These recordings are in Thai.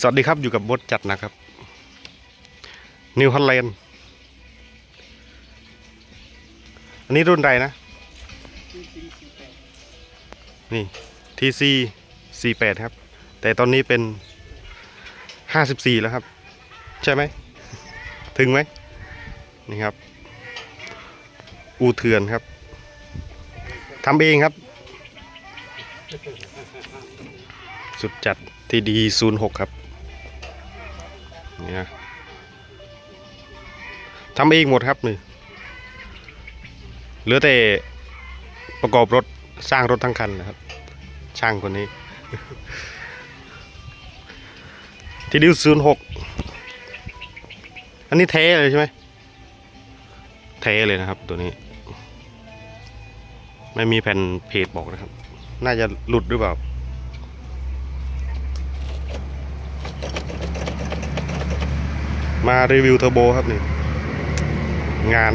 สวัสดีครับอยู่กับบดจัดนะครับ นิวฮอลแลนด์อันนี้รุ่นใดนะ นี่ TC 48 ครับ แต่ตอนนี้เป็น 54 แล้วครับ ใช่ไหม ถึงไหม นี่ครับ อูเถือนครับทำเองครับ สุดจัดทีดีศูนย์หกครับนี่นะทำเองหมดครับนี่เหลือแต่ประกอบรถสร้างรถทั้งคันนะครับ ช่างคนนี้ ทีดีศูนย์หกอันนี้เทเลยใช่ไหมเทเลยนะครับตัวนี้ ไม่มีแผ่นเพจบอกนะครับ น่าจะหลุดหรือเปล่า มารีวิวเทอร์โบครับนี่ งาน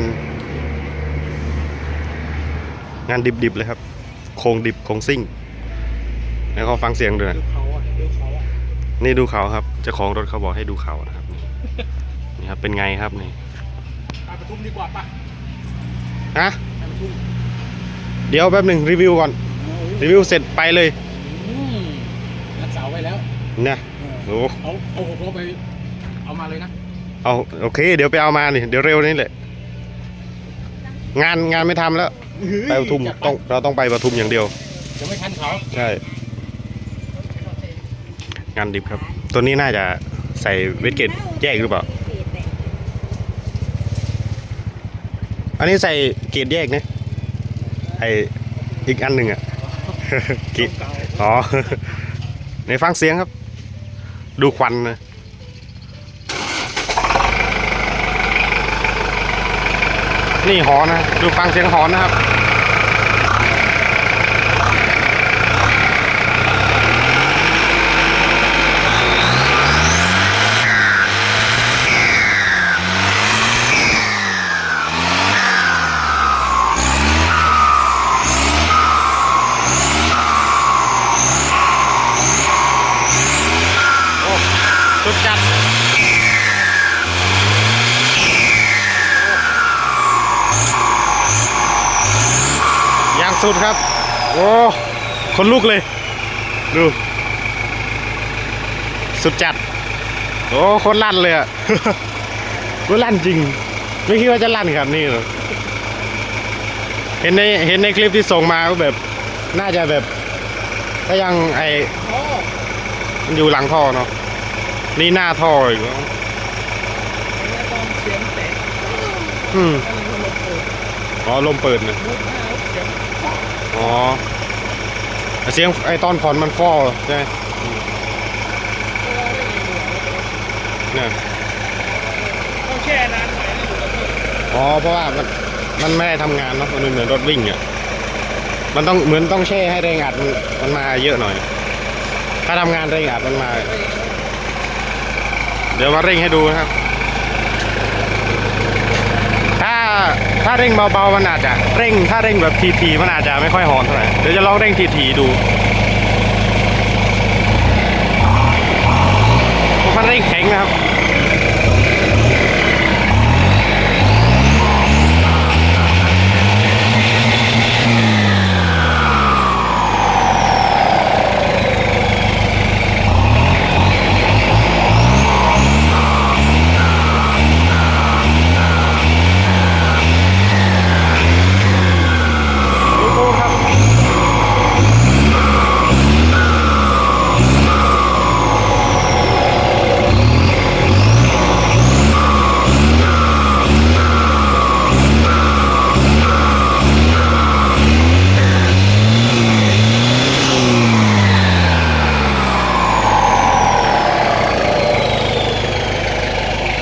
งานดิบๆเลยครับ โครงดิบโครงซิ่งแล้วเขาฟังเสียงด้วยนะดูเขาอะดูเขาอะนี่ดูเขาครับเจ้าของรถเขาบอกให้ดูเขานะครับนี่นี่ครับเป็นไงครับนี่ไปปทุมดีกว่าปะฮะไปปทุมเดี๋ยวแป๊บหนึ่งรีวิวก่อน รีวิวเสร็จไปเลยอืมนัดเสาไว้แล้วเนี่ยเอโอ้อเอาเอาหกล้อไปเอามาเลยนะ เอาโอเค เดี๋ยวไปเอามานี่เดี๋ยวเร็วนี่แหละงานงานไม่ทำแล้ว ไปปทุมจัดต้องเราต้องไปปทุมอย่างเดียวจะไม่ทันเขาใช่งานดิบครับ ตัวนี้น่าจะใส่เวทเกตแยกหรือเปล่า อันนี้ใส่เกตแยกนะไออีกอันหนึ่งอะเกตเก่าอ๋อในฟังเสียงครับ ดูควันนะ นี่หอนะ ดูฟังเสียงหอนนะครับ โอ้สุดจัด อย่าง สุดครับ โอ้คนลุกเลย ดู สุดจัด โอ้คนลั่นเลยอะโคนลั่นจริง ไม่คิดว่าจะลั่นครับนี่หรอเห็นในเห็นในคลิปที่ส่งมาก็แบบ น่าจะแบบ ถ้ายังไอมันอยู่หลังท่อเนาะนี่หน้าท่ออีกอนเสียงแตกอืมอ๋อลมเปิดนะ อ๋อ เสียงไอ้ตอนผ่อนมันฟอใช่ไหมเนี่ยต้องแช่นานหน่อยนะอ๋อ เพราะว่ามันมันไม่ได้ทำงานเนาะมันเหมือนรถวิ่งอะ มันต้องเหมือนต้องแช่ให้แรงอัดมันมันมาเยอะหน่อย ถ้าทำงานแรงอัดมันมา เดี๋ยวมาเร่งให้ดูนะครับ ถ้า ถ้าเร่งเบาๆมันอาจจะเร่งถ้าเร่งแบบทีๆมันอาจจะไม่ค่อยหอนเท่าไหร่เดี๋ยวจะลองเร่งทีๆดูมันเร่งแข็งนะครับ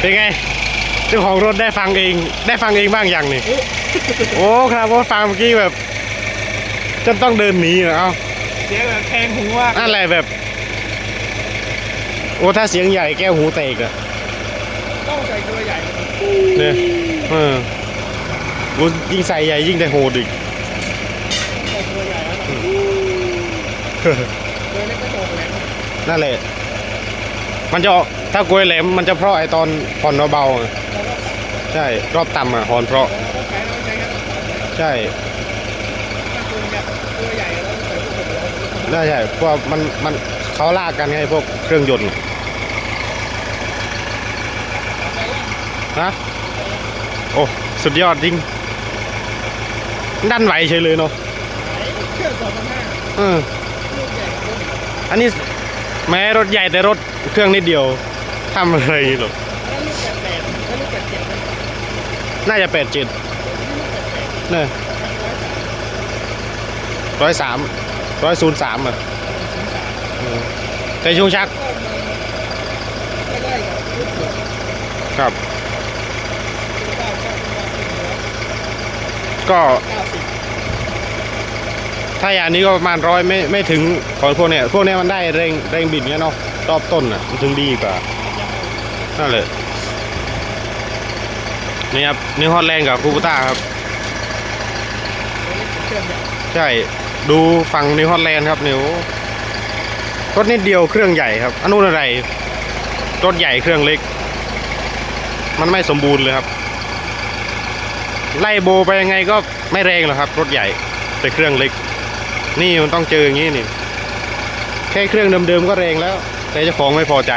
เป็นไงเจ้าของรถได้ฟังเอง ได้ฟังเองบ้างยังนี่โอ้ครับว่าฟังเมื่อกี้แบบจนต้องเดินหนีนะเอ้าเสียงแบบแทงหูว่าอะไรแบบ โอ้ถ้าเสียงใหญ่แก้วหูแตกอะต้องใส่ตัวใหญ่เนี่ยเออโอ้ยิ่งใส่ใหญ่ยิ่งได้โหดอีกใส่ตัวใหญ่แล้วนะตัวเล็กก็โดดแรงนั่นแหละมันจะออก ถ้ากลวยแหลมมันจะเพราะไอตอนผ่อนเบาๆใช่รอบต่ำอะหอนเพราะ ใช้เราใช้กันใช่ถ้าตัวแบบตัวใหญ่แล้วใส่พวกผมน่าใช่เพราะมันมันเขาลากกันไงพวกเครื่องยนต์นะโอ้สุดยอดจริงดันไหวเฉยเลยเนาะเครื่องสองพันห้าเออลูกใหญ่กว่าลูกอีกอันนี้แม้รถใหญ่แต่รถเครื่องนิดเดียว ทำอะไรหรอน่าจะแปดเจ็ดเนี่ยร้อยสามร้อยศูนย์สามอะอืมแต่ช่วงชัก ครับ ก็ ถ้าอย่างนี้ก็ประมาณร้อยไม่ไม่ถึงของพวกเนี้ยพวกเนี้ยมันได้เร่งเร่งบิดเนี้ยเนาะรอบต้นอะมันถึงดีกว่า นั่นเลยนี่ครับนิวฮอลแลนด์กับคูปต้าครับ ใช่ ดูฝั่งนิวฮอลแลนด์ครับนิวรถนิดเดียวเครื่องใหญ่ครับอันนู้นอะไรรถใหญ่เครื่องเล็ก มันไม่สมบูรณ์เลยครับ ไล่โบไปยังไงก็ไม่แรงหรอกครับ รถใหญ่แต่เครื่องเล็ก นี่มันต้องเจออย่างนี้นี่ แค่เครื่องเดิมๆก็แรงแล้ว แต่เจ้าของไม่พอใจ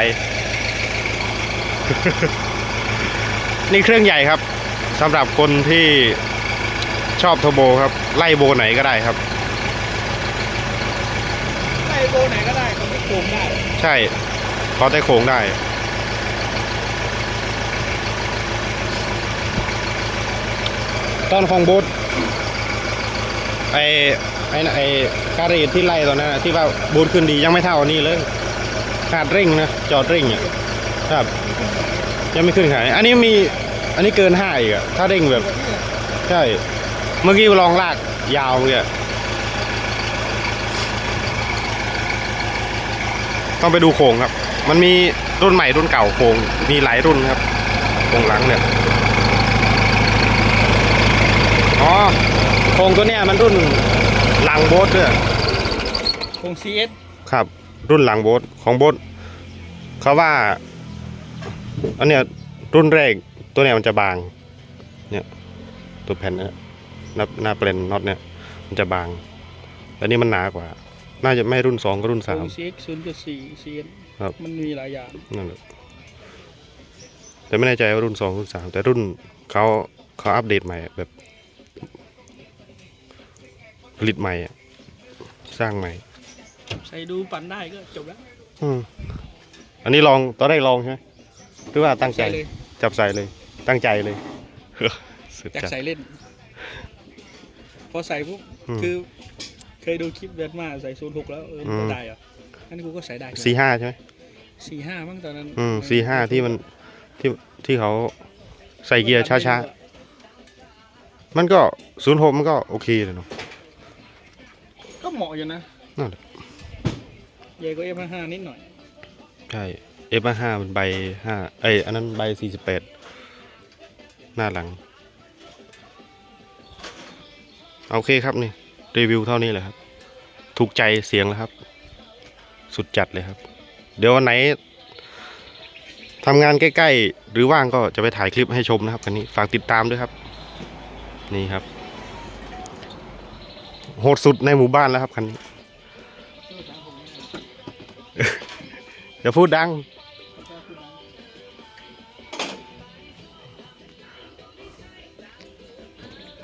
นี่เครื่องใหญ่ครับสำหรับคนที่ชอบเทอร์โบครับ ไล่โบไหนก็ได้ครับ ไล่โบไหนก็ได้คนที่โกงได้ ใช่พอแต่โค้งได้ ตอนของโบูธไอไอน่ะไอการีดที่ไล่ตอนนั้นน่ะที่ว่าบูธขึ้นดียังไม่เท่าอันนี้เลยขาดเร่งนะ จอดเร่งอะ ครับ ยังไม่ขึ้นขาย อันนี้มี อันนี้เกินห้าอีกอะถ้าเร่งแบบ ใช่ เมื่อกี้ลองลากยาวเลยต้องไปดูโครงครับ มันมีรุ่นใหม่รุ่นเก่าโครง มีหลายรุ่นครับ โครงหลังเนี่ย อ๋อ โครงตัวเนี้ยมันรุ่นหลังโบสด้วยโคง CS ครับ รุ่นหลังโบสของโบสเขาว่า อันเนี้ยรุ่นแรกตัวเนี้ยมันจะบาง เนี่ยตัวแผ่นเนี่ยหน้าหน้าเปลนน็อตเนี่ย มันจะบางแต่นี่มันหนากว่า น่าจะไม่รุ่นสองก็รุ่นโคสามง CX ศูนย์จุดสี่ CN ครับ มันมีหลายอย่าง นั่นแหละแต่ไม่แน่ใจว่ารุ่นสองรุ่นสามแต่รุ่นเขาเขาอัปเดตใหม่อะแบบ ผลิตใหม่อะสร้างใหม่ ใส่ดูปั่นได้ก็จบแล้ว อืมอันนี้ลองตอนแรกลองใช่ไหมห รือว่าตั้งใจ ใส่เลย จับใส่เลย ตั้งใจเลย สุดอยากจัด ใส่เล่น พอใส่ปุ๊บอืมคือ เคยดูคลิปเวียดมาใส่ศูนย์หกแล้วเออมันอืก็มได้เหรออันนี้กูก็ใส่ได้สี่ห้าใช่ไหมสี่ห้ามั้งตอนนั้นอืมสี่ห้าที่มันที่ที่เขาใส่เกียร์ช้าๆ มันก็ศูนย์หกมันก็โอเคเลยเนาะ ๆก็เหมาะอยู่นะนั่นแหละ ใหญ่กว่าเอฟห้านิดหน่อย ใช่ F ห้ามันใบห้าเอ้ยอันนั้นใบสี่สิบแปดหน้าหลัง โอเคครับนี่ รีวิวเท่านี้แหละครับ ถูกใจเสียงแล้วครับ สุดจัดเลยครับ เดี๋ยววันไหนทำงานใกล้ ๆ หรือว่างก็จะไปถ่ายคลิปให้ชมนะครับคันนี้ฝากติดตามด้วยครับ นี่ครับ โหดสุดในหมู่บ้านแล้วครับคันนี้อย่าพูดดัง